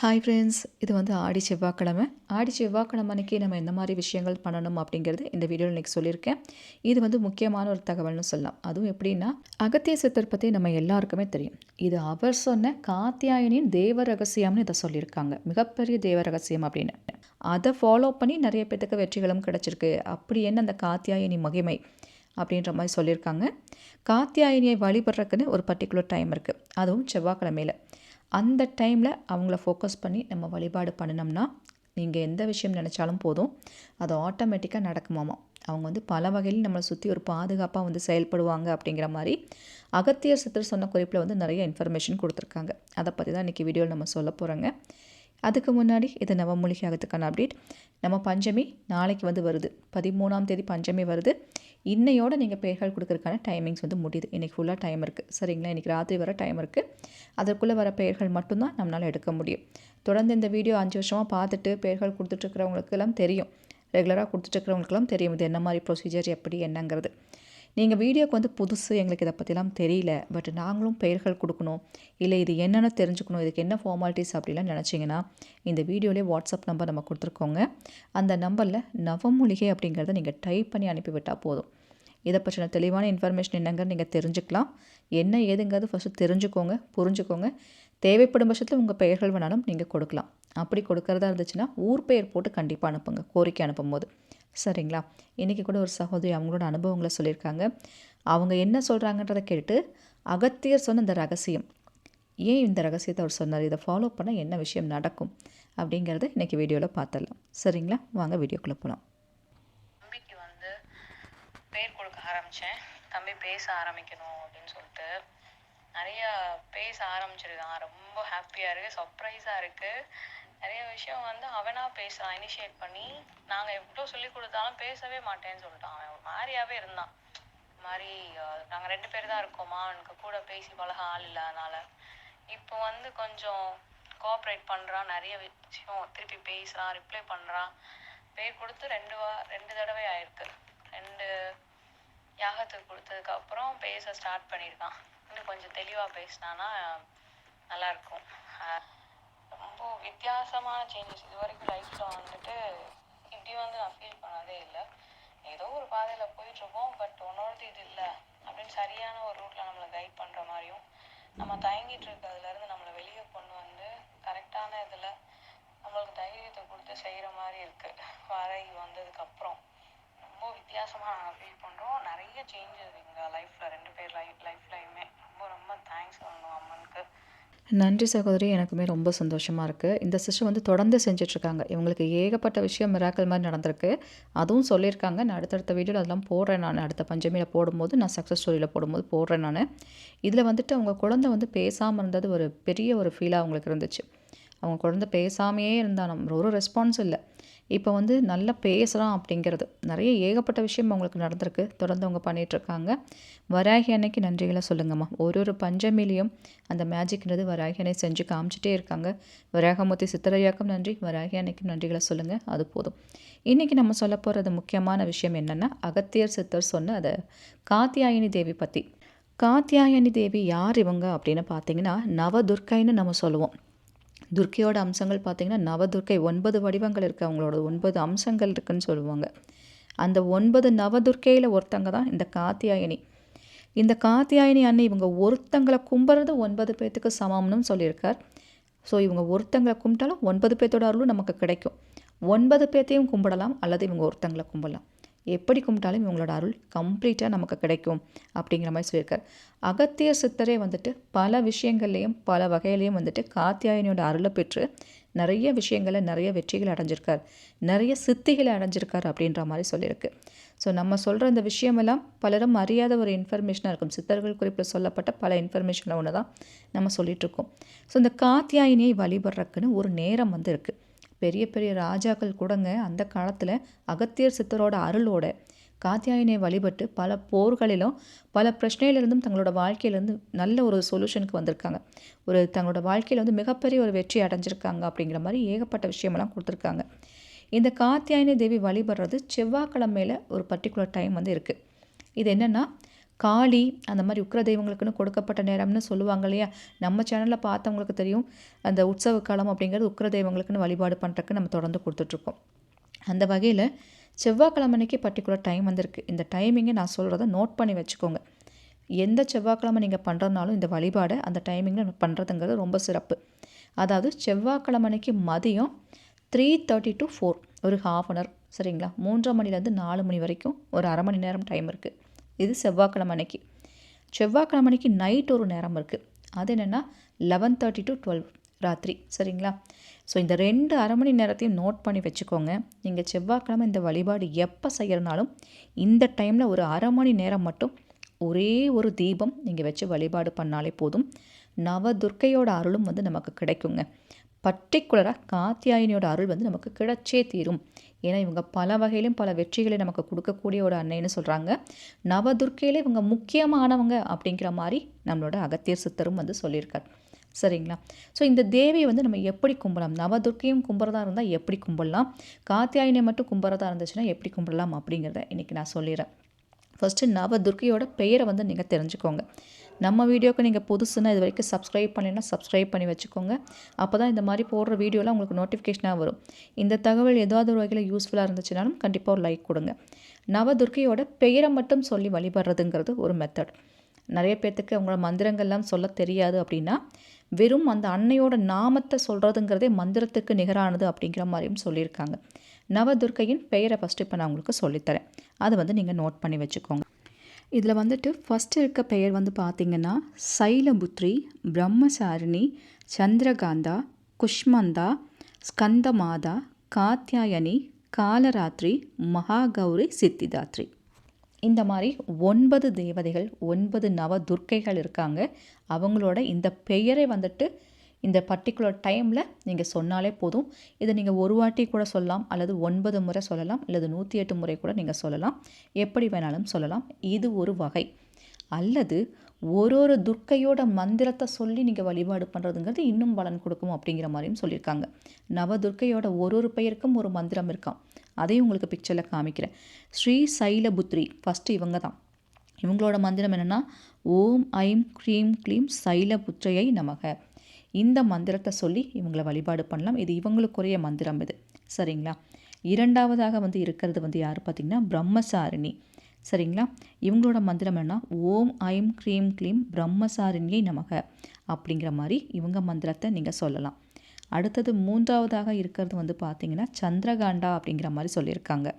Hi friends இது வந்து ஆடி செவ்வாய்க்கிழமை. ஆடி செவ்வாய்க்கிழமை அன்றைக்கி நம்ம எந்த மாதிரி விஷயங்கள் பண்ணணும் அப்படிங்கிறது இந்த வீடியோவில் இன்றைக்கி சொல்லியிருக்கேன். இது வந்து முக்கியமான ஒரு தகவல்னு சொல்லலாம். அதுவும் எப்படின்னா அகத்திய சித்தர் பற்றி நம்ம எல்லாருக்குமே தெரியும். இது அவர் சொன்ன காத்தியாயனின் தேவ ரகசியம்னு இதை சொல்லியிருக்காங்க. மிகப்பெரிய தேவ ரகசியம் அப்படின்னு. அதை ஃபாலோ பண்ணி நிறைய பேத்துக்கு வெற்றிகளும் கிடச்சிருக்கு. அப்படி என்ன அந்த காத்தியாயனி மகிமை அப்படின்ற மாதிரி சொல்லியிருக்காங்க. காத்தியாயனியை வழிபடுறதுக்குன்னு ஒரு பர்டிகுலர் டைம் இருக்குது அதுவும் செவ்வாய்க்கிழமையில். அந்த டைமில் அவங்கள ஃபோக்கஸ் பண்ணி நம்ம வழிபாடு பண்ணினோம்னா நீங்கள் எந்த விஷயம் நினச்சாலும் போதும். அது ஆட்டோமேட்டிக்காக நடக்குமாமா? அவங்க வந்து பல வகையில் நம்மளை சுற்றி ஒரு பாதுகாப்பாக வந்து செயல்படுவாங்க அப்படிங்கிற மாதிரி அகத்தியர் சித்தர் சொன்ன குறிப்பில் வந்து நிறைய இன்ஃபர்மேஷன் கொடுத்துருக்காங்க. அதை பற்றி தான் இன்றைக்கி வீடியோவில் நம்ம சொல்ல போகிறோங்க அதுக்கு முன்னாடி இது நவமூலிகை ஆகத்துக்கான அப்டேட் நம்ம பஞ்சமி நாளைக்கு வந்து வருது. பதிமூணாம் தேதி பஞ்சமி வருது. இன்னையோட நீங்கள் பெயர்கள் கொடுக்கறதுக்கான டைமிங்ஸ் வந்து முடியுது. இன்றைக்கி ஃபுல்லாக டைம் இருக்குது சரிங்களா? இன்றைக்கி ராத்திரி வர டைம் இருக்குது அதற்குள்ளே வர பெயர்கள் மட்டும்தான் நம்மளால் எடுக்க முடியும். தொடர்ந்து இந்த வீடியோ அஞ்சு வருஷமாக பார்த்துட்டு பெயர்கள் கொடுத்துட்ருக்கிறவங்களுக்கெல்லாம் தெரியும். ரெகுலராக கொடுத்துட்ருக்கிறவங்களுக்கெல்லாம் தெரியும். இது என்ன மாதிரி ப்ரொசீஜர் எப்படி என்னங்கிறது. நீங்கள் வீடியோக்கு வந்து புதுசு எங்களுக்கு இதை பற்றிலாம் தெரியல பட் நாங்களும் பெயர்கள் கொடுக்கணும். இல்லை இது என்னென்னு தெரிஞ்சுக்கணும் இதுக்கு என்ன ஃபார்மாலிட்டிஸ் அப்படிலாம் நினச்சிங்கன்னா இந்த வீடியோலேயே வாட்ஸ்அப் நம்பர் நம்ம கொடுத்துருக்கோங்க. அந்த நம்பரில் நவமூலிகை அப்படிங்கிறத நீங்கள் டைப் பண்ணி அனுப்பிவிட்டால் போதும். இதை பற்றின தெளிவான இன்ஃபர்மேஷன் என்னங்கிறது நீங்கள் தெரிஞ்சுக்கலாம். என்ன ஏதுங்கிறது ஃபஸ்ட்டு தெரிஞ்சுக்கோங்க புரிஞ்சுக்கோங்க. தேவைப்படும் பட்சத்தில் உங்கள் பெயர்கள் வேணாலும் நீங்கள் கொடுக்கலாம். அப்படி கொடுக்கறதா இருந்துச்சுன்னா ஊர் பெயர் போட்டு கண்டிப்பாக அனுப்புங்க கோரிக்கை அனுப்பும்போது. சரிங்களா? இன்றைக்கி கூட ஒரு சகோதரி அவங்களோட அனுபவங்களை சொல்லியிருக்காங்க. அவங்க என்ன சொல்கிறாங்கன்றதை கேட்டு அகத்தியர் சொன்ன இந்த ரகசியம். ஏன் இந்த ரகசியத்தை அவர் சொன்னார்? இதை ஃபாலோ பண்ணால் என்ன விஷயம் நடக்கும்? அப்படிங்கிறத இன்றைக்கி வீடியோவில் பார்த்துடலாம். சரிங்களா? வாங்க வீடியோக்குள்ளே போகலாம் தம்பிக்கு வந்து பேர் கொடுக்க ஆரம்பித்தேன் தம்பி பேச ஆரம்பிக்கணும் அப்படின்னு சொல்லிட்டு. நிறையா பேச ஆரம்பிச்சிருக்கான். ரொம்ப ஹாப்பியாக இருக்குது சர்ப்ரைஸாக இருக்குது நிறைய விஷயம் வந்து அவனா பேசுறான் இனிஷியேட் பண்ணி நாங்க எவ்வளோ சொல்லி கொடுத்தாலும் பேசவே மாட்டேன்னு சொல்லிட்டான். அவன் ஒரு மாதிரியாவே இருந்தான். இந்த மாதிரி நாங்க ரெண்டு பேர் தான் இருக்கோமா? எனக்கு கூட பேசி பழக ஆள் இல்லை அதனால. இப்போ வந்து கொஞ்சம் கோஆப்ரேட் பண்றான் நிறைய விஷயம் திருப்பி பேசுறான் ரிப்ளை பண்றான். பேர் கொடுத்து ரெண்டு வா ரெண்டு தடவை ஆயிருக்கு. ரெண்டு யாகத்துக்கு கொடுத்ததுக்கு அப்புறம் பேச ஸ்டார்ட் பண்ணியிருக்கான். இன்னும் கொஞ்சம் தெளிவா பேசினானா நல்லா இருக்கும். வித்தியாசமான சேஞ்சஸ் இது வரைக்கும் லைஃப்பில் வந்துட்டு இப்படி வந்து நான் ஃபீல் பண்ணதே இல்லை. ஏதோ ஒரு பாதையில் போயிட்டுருக்கோம் பட் உன்னோடது இது இல்லை அப்படின்னு சரியான ஒரு ரூட்டில் நம்மளை கைட் பண்ணுற மாதிரியும் நம்ம தயங்கிட்டு இருக்கிறதுலேருந்து நம்மளை வெளியே கொண்டு வந்து கரெக்டான இதில் நம்மளுக்கு தைரியத்தை கொடுத்து செய்கிற மாதிரி இருக்குது வரை வந்ததுக்கப்புறம் ரொம்ப வித்தியாசமாக நாங்கள் ஃபீல் பண்ணுறோம் நிறைய சேஞ்சஸ் எங்கள் லைஃப்பில் ரெண்டு பேர் லைஃப் லைஃப்லையுமே ரொம்ப ரொம்ப தேங்க்ஸ் சொல்லணும் அம்மனுக்கு. நன்றி சகோதரி எனக்குமே ரொம்ப சந்தோஷமாக இருக்குது இந்த சிஸ்டர் வந்து தொடர்ந்து செஞ்சிட்ருக்காங்க. இவங்களுக்கு ஏகப்பட்ட விஷயம் மிராக்கல் மாதிரி நடந்திருக்கு. அதுவும் சொல்லியிருக்காங்க. நான் அடுத்தடுத்த வீடியோவில் அதெல்லாம் போடுறேன் நான். அடுத்த பஞ்சமியில் போடும்போது நான் சக்ஸஸ் ஸ்டோரியில் போடும்போது போடுறேன் நான். இதில் வந்துட்டு அவங்க குழந்தை வந்து பேசாமல் இருந்தது ஒரு பெரிய ஒரு ஃபீலாக அவங்களுக்கு இருந்துச்சு. அவங்க குழந்தை பேசாமையே இருந்தா நம்ம ஒரு ரெஸ்பான்ஸ் இல்லை. இப்போ வந்து நல்லா பேசுகிறான் அப்படிங்கிறது. நிறைய ஏகப்பட்ட விஷயம் அவங்களுக்கு நடந்திருக்கு. தொடர்ந்து அவங்க பண்ணிகிட்ருக்காங்க வராகி அன்னைக்கு நன்றிகளை சொல்லுங்கம்மா. ஒரு ஒரு பஞ்சமிலையும் அந்த மேஜிக்ன்றது வராகி அன்னை செஞ்சு காமிச்சிட்டே இருக்காங்க. வராகமூர்த்தி சித்தரையாக்கும் நன்றி. வராகி அன்னைக்கும் நன்றிகளை சொல்லுங்கள் அது போதும். இன்றைக்கி நம்ம சொல்ல போகிறது முக்கியமான விஷயம் என்னென்னா அகத்தியர் சித்தர் சொன்ன அதை காத்தியாயினி தேவி பற்றி காத்தியாயனி தேவி யார் இவங்க அப்படின்னு பார்த்தீங்கன்னா நவதுர்க்கைன்னு நம்ம சொல்லுவோம். துர்க்கையோட அம்சங்கள் பார்த்திங்கன்னா நவதுர்க்கை ஒன்பது வடிவங்கள் இருக்குது அவங்களோட ஒன்பது அம்சங்கள் இருக்குன்னு சொல்லுவாங்க. அந்த ஒன்பது நவதுர்க்கையில் ஒருத்தங்க தான் இந்த காத்தியாயினி. இந்த காத்தியாயினி அன்னை இவங்க ஒருத்தங்களை கும்புறது ஒன்பது பேர்த்துக்கு சமம்னு சொல்லியிருக்கார். ஸோ இவங்க ஒருத்தங்களை கும்பிட்டாலும் ஒன்பது பேர்த்தோட அருளும் நமக்கு கிடைக்கும். ஒன்பது பேர்த்தையும் கும்பிடலாம் அல்லது இவங்க ஒருத்தங்களை கும்பிடலாம் எப்படி கும்பிட்டாலும் இவங்களோட அருள் கம்ப்ளீட்டாக நமக்கு கிடைக்கும் அப்படிங்கிற மாதிரி சொல்லியிருக்கார். அகத்தியர் சித்தரே வந்துட்டு பல விஷயங்கள்லேயும் பல வகையிலையும் வந்துட்டு காத்தியாயனியோட அருளை பெற்று நிறைய விஷயங்களை நிறைய வெற்றிகளை அடைஞ்சிருக்கார். நிறைய சித்திகளை அடைஞ்சிருக்கார் அப்படின்ற மாதிரி சொல்லியிருக்கு. ஸோ நம்ம சொல்கிற இந்த விஷயமெல்லாம் பலரும் அறியாத ஒரு இன்ஃபர்மேஷனாக இருக்கும். சித்தர்கள் குறிப்பில் சொல்லப்பட்ட பல இன்ஃபர்மேஷனில் ஒன்று தான் நம்ம சொல்லிகிட்ருக்கோம் ஸோ இந்த காத்தியாயினியை வழிபடுறக்குன்னு ஒரு நேரம் வந்து இருக்குது பெரிய பெரிய ராஜாக்கள் கூடங்க அந்த காலத்தில் அகத்தியர் சித்தரோட அருளோட காத்தியாயினை வழிபட்டு பல போர்களிலும் பல பிரச்சனையிலிருந்தும் தங்களோட வாழ்க்கையிலேருந்து நல்ல ஒரு சொல்யூஷனுக்கு வந்திருக்காங்க. ஒரு தங்களோட வாழ்க்கையில் வந்து மிகப்பெரிய ஒரு வெற்றி அடைஞ்சிருக்காங்க அப்படிங்கிற மாதிரி ஏகப்பட்ட விஷயமெல்லாம் கொடுத்துருக்காங்க. இந்த காத்தியாயினி தேவி வழிபடுறது செவ்வாய்க்கிழமையில் ஒரு பர்டிகுலர் டைம் வந்து இருக்குது இது என்னென்னா காளி அந்த மாதிரி உக்ர தெய்வங்களுக்குன்னு கொடுக்கப்பட்ட நேரம்னு சொல்லுவாங்க இல்லையா? நம்ம சேனலில் பார்த்தவங்களுக்கு தெரியும். அந்த உற்சவ காலம் அப்படிங்கிறது உக்ர தெய்வங்களுக்குன்னு வழிபாடு பண்ணுறதுக்கு நம்ம தொடர்ந்து கொடுத்துட்ருக்கோம். அந்த வகையில் செவ்வாய்க்கிழமை அன்னைக்கு பர்டிகுலர் டைம் வந்திருக்கு. இந்த டைமிங்கை நான் சொல்கிறத நோட் பண்ணி வச்சுக்கோங்க. எந்த செவ்வாய்க்கிழமை நீங்கள் பண்ணுறதுனாலும் இந்த வழிபாடை அந்த டைமிங்கில் பண்ணுறதுங்கிறது ரொம்ப சிறப்பு. அதாவது செவ்வாய்க்கிழமை அன்னைக்கு மதியம் த்ரீ தேர்ட்டி டு ஃபோர் ஒரு ஹாஃப் அன் ஹவர் சரிங்களா? மூன்றரை மணிலேருந்து நாலு மணி வரைக்கும் ஒரு அரை மணி நேரம் டைம் இருக்குது இது செவ்வாய்க்கிழமை அன்னைக்கு. செவ்வாய்க்கிழமை அன்னைக்கு நைட் ஒரு நேரம் இருக்குது அது என்னென்னா லெவன் தேர்ட்டி டு டுவெல் ராத்திரி. சரிங்களா? ஸோ இந்த ரெண்டு அரை மணி நேரத்தையும் நோட் பண்ணி வச்சுக்கோங்க. நீங்கள் செவ்வாய்க்கிழமை இந்த வழிபாடு எப்போ செய்கிறனாலும் இந்த டைமில் ஒரு அரை மணி நேரம் மட்டும் ஒரே ஒரு தீபம் நீங்கள் வச்சு வழிபாடு பண்ணாலே போதும். நவதுர்க்கையோட அருளும் வந்து நமக்கு கிடைக்குங்க. பர்டிகுலராக காத்தியாயினியோட அருள் வந்து நமக்கு கிடைச்சே தீரும். ஏன்னா இவங்க பல வகையிலும் பல வெற்றிகளை நமக்கு கொடுக்கக்கூடிய ஒரு அன்னைன்னு சொல்கிறாங்க நவதுர்க்கையிலே இவங்க முக்கியமானவங்க அப்படிங்கிற மாதிரி நம்மளோட அகத்தியர் சித்தரும் வந்து சொல்லியிருக்கார். சரிங்களா? ஸோ இந்த தேவியை வந்து நம்ம எப்படி கும்பலாம்? நவதுர்க்கையும் கும்புறதா இருந்தால் எப்படி கும்பிடலாம் காத்தியாயினை மட்டும் கும்புறதா இருந்துச்சுன்னா எப்படி கும்பிடலாம் அப்படிங்கிறத இன்றைக்கி நான் சொல்லிடுறேன். ஃபஸ்ட்டு நவதுர்க்கையோட பெயரை வந்து நீங்கள் தெரிஞ்சுக்கோங்க. நம்ம வீடியோக்கு நீங்கள் புதுசுன்னா இது வரைக்கும் சப்ஸ்கிரைப் பண்ணினா சப்ஸ்கிரைப் பண்ணி வச்சுக்கோங்க. அப்போ தான் இந்த மாதிரி போடுற வீடியோலாம் உங்களுக்கு நோட்டிஃபிகேஷனாக வரும். இந்த தகவல் ஏதாவது ஒரு வகையில் யூஸ்ஃபுல்லாக இருந்துச்சுனாலும் கண்டிப்பாக ஒரு லைக் கொடுங்க. நவதுர்க்கையோட பெயரை மட்டும் சொல்லி வழிபடுறதுங்கிறது ஒரு மெத்தட் நிறைய பேர்த்துக்கு அவங்களோட மந்திரங்கள்லாம் சொல்ல தெரியாது அப்படின்னா வெறும் அந்த அன்னையோட நாமத்தை சொல்கிறதுங்கிறதே மந்திரத்துக்கு நிகரானது அப்படிங்கிற மாதிரியும் சொல்லியிருக்காங்க. நவதுர்க்கையின் பெயரை ஃபஸ்ட்டு இப்போ நான் உங்களுக்கு சொல்லித்தரேன். அதை வந்து நீங்கள் நோட் பண்ணி வச்சுக்கோங்க. இதில் வந்துட்டு ஃபஸ்ட்டு இருக்க பெயர் வந்து பார்த்திங்கன்னா சைலபுத்ரி பிரம்மசாரிணி சந்திரகாந்தா குஷ்மந்தா ஸ்கந்தமாதா காத்தியாயனி காலராத்திரி மகாகௌரி சித்திதாத்ரி. இந்த மாதிரி ஒன்பது தேவதைகள் ஒன்பது நவ துர்க்கைகள் இருக்காங்க. அவங்களோட இந்த பெயரை வந்துட்டு இந்த பர்டிகுலர் டைமில் நீங்கள் சொன்னாலே போதும். இதை நீங்கள் ஒரு வாட்டி கூட சொல்லலாம் அல்லது ஒன்பது முறை சொல்லலாம் அல்லது நூற்றி எட்டு முறை கூட நீங்கள் சொல்லலாம். எப்படி வேணாலும் சொல்லலாம். இது ஒரு வகை. அல்லது ஒரு ஒரு துர்க்கையோட மந்திரத்தை சொல்லி நீங்கள் வழிபாடு பண்ணுறதுங்கிறது இன்னும் பலன் கொடுக்கும் அப்படிங்கிற மாதிரியும் சொல்லியிருக்காங்க. நவ துர்க்கையோட ஒரு ஒரு பெயருக்கும் ஒரு மந்திரம் இருக்கான் அதையும் உங்களுக்கு பிக்சரில் காமிக்கிறேன். ஸ்ரீ சைலபுத்ரி. ஃபஸ்ட்டு இவங்க தான். இவங்களோட மந்திரம் என்னென்னா ஓம் ஐம் க்ரீம் க்ளீம் சைலபுத்ரையை நமக. இந்த மந்திரத்தை சொல்லி இவங்களை வழிபாடு பண்ணலாம். இது இவங்களுக்குரிய மந்திரம் இது. சரிங்களா? இரண்டாவதாக வந்து இருக்கிறது வந்து யார் பார்த்திங்கன்னா பிரம்மசாரிணி. சரிங்களா? இவங்களோட மந்திரம் என்ன ஓம் ஐம் க்ரீம் க்ளீம் பிரம்மசாரிணியை நமக அப்படிங்கிற மாதிரி இவங்க மந்திரத்தை நீங்கள் சொல்லலாம். அடுத்தது மூன்றாவதாக இருக்கிறது வந்து பார்த்திங்கன்னா சந்திரகாண்டா அப்படிங்கிற மாதிரி சொல்லியிருக்காங்க.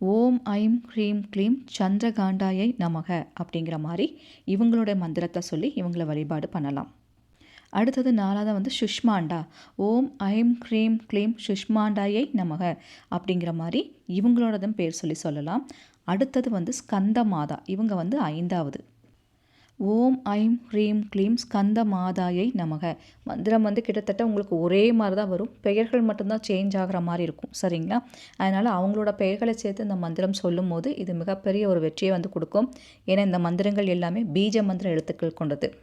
ஓம் ஐம் க்ரீம் க்ளீம் சந்திரகாண்டாயை நமக அப்படிங்கிற மாதிரி இவங்களோட மந்திரத்தை சொல்லி இவங்களை வழிபாடு பண்ணலாம். அடுத்தது நாலாவது வந்து சுஷ்மாண்டா. ஓம் ஐம் க்ரீம் க்ளீம் சுஷ்மாண்டாயை நமக அப்படிங்கிற மாதிரி இவங்களோடதும் பேர் சொல்லி சொல்லலாம். அடுத்தது வந்து ஸ்கந்த மாதா இவங்க வந்து ஐந்தாவது. ஓம் ஐம் ஹ்ரீம் க்ளீம் ஸ்கந்த மாதாயை நமக. மந்திரம் வந்து கிட்டத்தட்ட உங்களுக்கு ஒரே மாதிரி தான் வரும். பெயர்கள் மட்டும்தான் சேஞ்ச் ஆகிற மாதிரி இருக்கும். சரிங்களா? அதனால் அவங்களோட பெயர்களை சேர்த்து இந்த மந்திரம் சொல்லும் போது இது மிகப்பெரிய ஒரு வெற்றியை வந்து கொடுக்கும். ஏன்னா இந்த மந்திரங்கள் எல்லாமே பீஜ மந்திர எழுத்துக்கள் கொண்டது.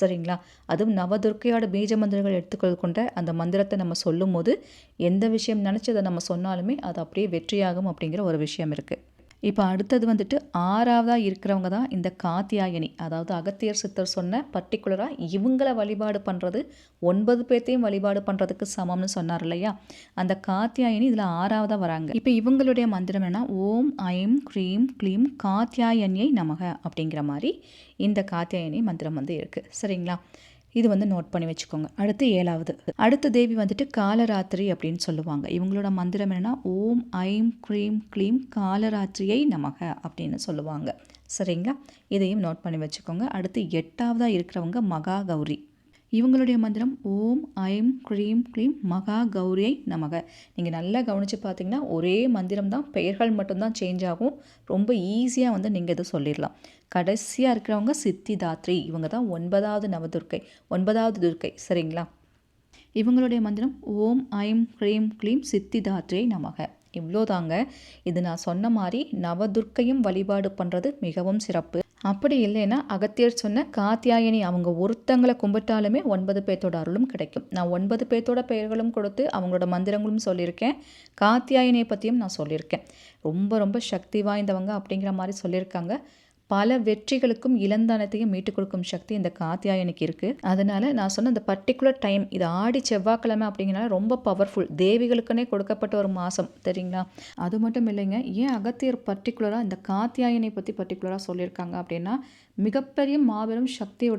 சரிங்களா? அதுவும் நவதுர்க்கையோட பீஜ மந்திரங்கள் எடுத்துக்கொள் கொண்ட அந்த மந்திரத்தை நம்ம சொல்லும் போது எந்த விஷயம் நினச்சி அதை நம்ம சொன்னாலுமே அது அப்படியே வெற்றியாகும் அப்படிங்கிற ஒரு விஷயம் இருக்குது இப்போ அடுத்தது வந்துட்டு ஆறாவதாக இருக்கிறவங்க தான் இந்த காத்தியாயனி. அதாவது அகத்தியர் சித்தர் சொன்ன பர்டிகுலராக இவங்கள வழிபாடு பண்ணுறது ஒன்பது பேர்த்தையும் வழிபாடு பண்ணுறதுக்கு சமம்னு சொன்னார் இல்லையா? அந்த காத்தியாயனி இதில் ஆறாவதாக வராங்க. இப்போ இவங்களுடைய மந்திரம் என்ன ஓம் ஐம் க்ரீம் க்ளீம் காத்தியாயனியை நமக அப்படிங்கிற மாதிரி இந்த காத்தியாயனி மந்திரம் வந்து இருக்குது சரிங்களா? இது வந்து நோட் பண்ணி வச்சுக்கோங்க. அடுத்து ஏழாவது. அடுத்த தேவி வந்துட்டு காலராத்திரி அப்படின்னு சொல்லுவாங்க. இவங்களோட மந்திரம் என்னென்னா ஓம் ஐம் க்ரீம் க்ளீம் காலராத்திரியை நமக அப்படின்னு சொல்லுவாங்க. சரிங்களா? இதையும் நோட் பண்ணி வச்சுக்கோங்க. அடுத்து எட்டாவதாக இருக்கிறவங்க மகா கௌரி இவங்களுடைய மந்திரம் ஓம் ஐம் க்ரீம் க்ளீம் மகா கௌரியை நமக. நீங்கள் நல்லா கவனித்து பார்த்தீங்கன்னா ஒரே மந்திரம் தான் பெயர்கள் மட்டும்தான் சேஞ்ச் ஆகும். ரொம்ப ஈஸியாக வந்து நீங்கள் இதை சொல்லிடலாம். கடைசியாக இருக்கிறவங்க சித்தி தாத்ரி இவங்க தான் ஒன்பதாவது நவதுர்க்கை. ஒன்பதாவது துர்க்கை. சரிங்களா? இவங்களுடைய மந்திரம் ஓம் ஐம் க்ரீம் க்ளீம் சித்தி தாத்ரியை நமக. இவ்வளோதாங்க. இது நான் சொன்ன மாதிரி நவதுர்க்கையும் வழிபாடு பண்ணுறது மிகவும் சிறப்பு. அப்படி இல்லைன்னா அகத்தியர் சொன்ன காத்தியாயனி அவங்க ஒருத்தங்களை கும்பிட்டாலுமே ஒன்பது பேர்த்தோட அருளும் கிடைக்கும். நான் ஒன்பது பேர்த்தோட பெயர்களும் கொடுத்து அவங்களோட மந்திரங்களும் சொல்லியிருக்கேன். காத்தியாயனியை பற்றியும் நான் சொல்லியிருக்கேன். ரொம்ப ரொம்ப சக்தி வாய்ந்தவங்க அப்படிங்கிற மாதிரி சொல்லியிருக்காங்க. பல வெற்றிகளுக்கும் இளந்தானத்தையும் மீட்டுக் கொடுக்கும் சக்தி இந்த காத்தியாயனுக்கு இருக்குது அதனால் நான் சொன்ன இந்த பர்டிகுலர் டைம் இது ஆடி செவ்வாய்க்கிழமை அப்படிங்கிறனால ரொம்ப பவர்ஃபுல் தேவிகளுக்குன்னே கொடுக்கப்பட்ட ஒரு மாதம் சரிங்களா அது மட்டும் இல்லைங்க ஏன் அகத்தியர் பர்டிகுலராக இந்த காத்தியாயனை பற்றி பர்டிகுலராக சொல்லியிருக்காங்க அப்படின்னா மிகப்பெரிய மாபெரும் சக்தி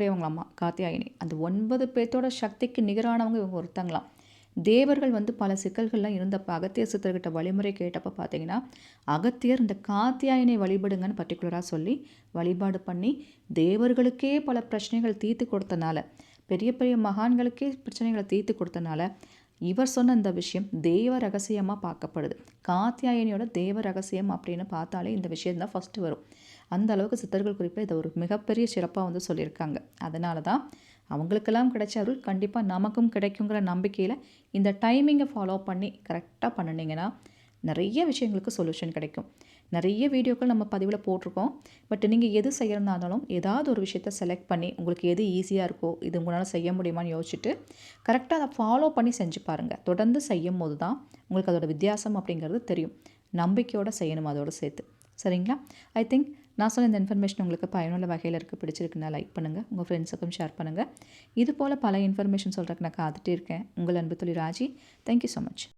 காத்தியாயினி. அந்த ஒன்பது பேர்த்தோட சக்திக்கு நிகரானவங்க இவங்க ஒருத்தங்களாம். தேவர்கள் வந்து பல சிக்கல்கள்லாம் இருந்தப்போ அகத்தியர் சித்தர்கிட்ட வழிமுறை கேட்டப்போ பார்த்தீங்கன்னா அகத்தியர் இந்த காத்தியாயனை வழிபடுங்கன்னு பர்டிகுலராக சொல்லி வழிபாடு பண்ணி தேவர்களுக்கே பல பிரச்சனைகள் தீர்த்து கொடுத்தனால பெரிய பெரிய மகான்களுக்கே பிரச்சனைகளை தீர்த்து கொடுத்தனால இவர் சொன்ன இந்த விஷயம் தேவ ரகசியமாக பார்க்கப்படுது. காத்தியாயனியோட தேவ ரகசியம் அப்படின்னு பார்த்தாலே இந்த விஷயம் தான் ஃபஸ்ட்டு வரும். அந்த அளவுக்கு சித்தர்கள் குறிப்பில் இதை ஒரு மிகப்பெரிய சிறப்பாக வந்து சொல்லியிருக்காங்க. அதனால தான் அவங்களுக்கெல்லாம் கிடைச்ச அருள் கண்டிப்பாக நமக்கும் கிடைக்குங்கிற நம்பிக்கையில் இந்த டைமிங்கை ஃபாலோ பண்ணி கரெக்டாக பண்ணினீங்கன்னா நிறைய விஷயங்களுக்கு சொல்யூஷன் கிடைக்கும். நிறைய வீடியோக்கள் நம்ம பதிவில் போட்டிருக்கோம். பட் நீங்கள் எது செய்கிறதா இருந்தாலும் ஏதாவது ஒரு விஷயத்த செலக்ட் பண்ணி உங்களுக்கு எது ஈஸியாக இருக்கோ இது உங்களால் செய்ய முடியுமான்னு யோசிச்சுட்டு கரெக்டாக அதை ஃபாலோ பண்ணி செஞ்சு பாருங்கள் தொடர்ந்து செய்யும் போது தான் உங்களுக்கு அதோட வித்தியாசம் அப்படிங்கிறது தெரியும். நம்பிக்கையோடு செய்யணும் அதோடு சேர்த்து. சரிங்களா? ஐ திங்க் நான் சொன்ன இந்த இன்ஃபர்மேஷன் உங்களுக்கு பயனுள்ள வகையில் இருக்குது பிடிச்சிருக்குன்னா லைக் பண்ணுங்கள் உங்கள் ஃப்ரெண்ட்ஸுக்கும் ஷேர் பண்ணுங்கள் இது போல் பல இன்ஃபர்மேஷன் சொல்கிறதுக்கு நான் காத்துட்டே இருக்கேன். உங்கள் அன்பு தொழில் ராஜி. Thank you so much